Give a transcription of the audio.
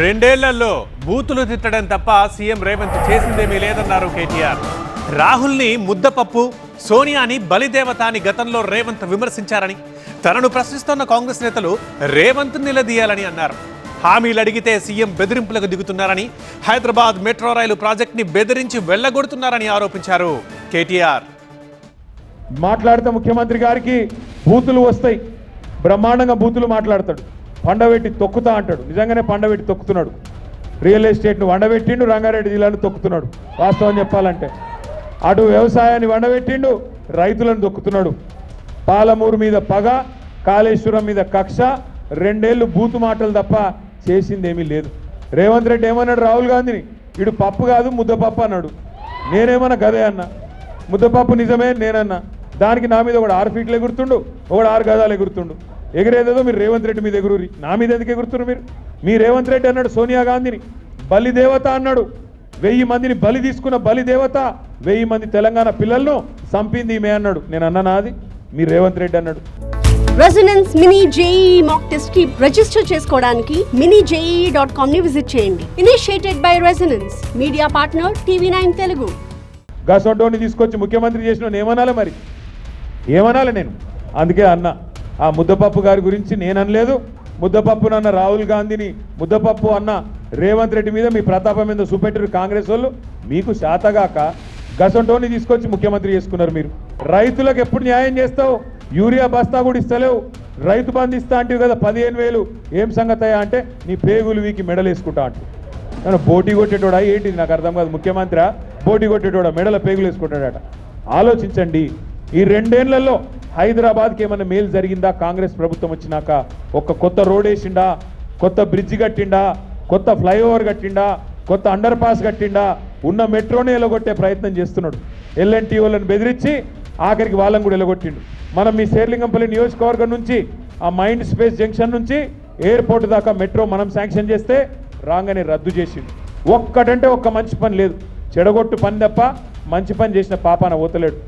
రెండేళ్ళలో బూతులు తిట్టడం తప్ప సీఎం రేవంత్ చేసిందేమీ లేదన్నారు కేటీఆర్. రాహుల్ని ముద్దపప్పు సోనియాని బలిదేవత అని గతంలో రేవంత్ విమర్శించారని తనను ప్రశ్నిస్తున్న కాంగ్రెస్ నేతలు రేవంత్ నిలదీయాలని అన్నారు. హామీలు అడిగితే సీఎం బెదిరింపులకు దిగుతున్నారని హైదరాబాద్ మెట్రో రైలు ప్రాజెక్ట్ని బెదిరించి వెళ్ళగొడుతున్నారని ఆరోపించారు కేటీఆర్. మాట్లాడితే ముఖ్యమంత్రి గారికి బూతులు వస్తాయి. బ్రహ్మాండంగా బూతులు మాట్లాడతాడు. పండబెట్టి తొక్కుతా అంటాడు. నిజంగానే పండబెట్టి తొక్కుతున్నాడు. రియల్ ఎస్టేట్ను వండబెట్టిండు రంగారెడ్డి జిల్లాను తొక్కుతున్నాడు. వాస్తవం చెప్పాలంటే. అటు వ్యవసాయాన్ని వండబెట్టిండు రైతులను తొక్కుతున్నాడు. పాలమూరు మీద పగ కాళేశ్వరం మీద కక్ష రెండేళ్ళు బూతు మాటలు తప్ప చేసిందేమీ లేదు. రేవంత్ రెడ్డి ఏమన్నాడు? రాహుల్ గాంధీని. ఇడు పప్పు కాదు ముద్దపప్పు అన్నాడు. నేనేమన్నా గదే అన్నా? ముద్దపప్పు నిజమే నేనన్నా? దానికి నా మీద ఒకడు ఆరు ఫీట్లు ఎగురుతుండు ఒకడు ఆరు గదాలు ఎగురుతుండు ఎగిరేదేదో మీరు రేవంత్ రెడ్డి మీద ఎగురురి. నా మీద ఎందుకు ఎగురుతున్నారు మీరు? మీ రేవంత్ రెడ్డి అన్నాడు సోనియా గాంధీని. బలి దేవత అన్నాడు. వెయ్యి మందిని బలి తీసుకున్న బలి దేవత వెయ్యి మంది తెలంగాణ పిల్లలను చంపింది ఈమె అన్నాడు. నేను అన్నానా అది మీ రేవంత్ రెడ్డి అన్నాడు. రెసిడెన్స్ మినీ జేఈ మాక్ టెస్ట్కి రిజిస్టర్ చేసుకోవడానికి మినీ జేఈ డాట్ కామ్ని విజిట్ చేయండి. Initiated by residence media partner TV nine Telugu. గసొంటోని తీసుకొచ్చి ముఖ్యమంత్రి చేసిన ఏమనాలి మరి? ఏమనాలి నేను? అందుకే అన్న. ఆ ముద్దపప్పు గారి గురించి నేననలేదు. ముద్దపప్పు అన్న రాహుల్ గాంధీని ముద్దపప్పు అన్న రేవంత్ రెడ్డి మీద మీ ప్రతాపం మీద చూపెట్టారు కాంగ్రెస్ వాళ్ళు. మీకు శాతగాక గసొంటోని తీసుకొచ్చి ముఖ్యమంత్రి చేసుకున్నారు మీరు. రైతులకు ఎప్పుడు న్యాయం చేస్తావు? యూరియా బస్తా కూడా ఇస్తలేవు. రైతు బంధు ఇస్తా అంటే కదా పదిహేను వేలు. ఏం సంగతయా అంటే నీ పేగులు వీకి మెడలు వేసుకుంటా అంటూ. బోటీ పోటీ కొట్టేటోడా? ఏంటి నాకు అర్థం కాదు. ముఖ్యమంత్రి పోటీ కొట్టేటోడా? మెడల పేగులు వేసుకుంటాడట ఆలోచించండి. ఈ రెండేళ్ళలో హైదరాబాద్కి ఏమైనా మేలు జరిగిందా? కాంగ్రెస్ ప్రభుత్వం వచ్చినాక ఒక కొత్త రోడ్ వేసిండా? కొత్త బ్రిడ్జ్ కట్టిండా? కొత్త ఫ్లైఓవర్ కట్టిండా? కొత్త అండర్ పాస్ కట్టిండా? ఉన్న మెట్రోనే ఎలగొట్టే ప్రయత్నం చేస్తున్నాడు. ఎల్ఎన్టీ వాళ్ళని బెదిరించి ఆఖరికి వాళ్ళని కూడా ఎలగొట్టిండు. మనం మీ శేర్లింగంపల్లి నియోజకవర్గం నుంచి ఆ మైండ్ స్పేస్ జంక్షన్ నుంచి ఎయిర్పోర్ట్ దాకా మెట్రో మనం శాంక్షన్ చేస్తే రాగానే రద్దు చేసిండు. ఒక్కటంటే ఒక్క మంచి పని లేదు. చెడగొట్టు పని తప్ప మంచి పని చేసిన పాపాన పోతలేడు.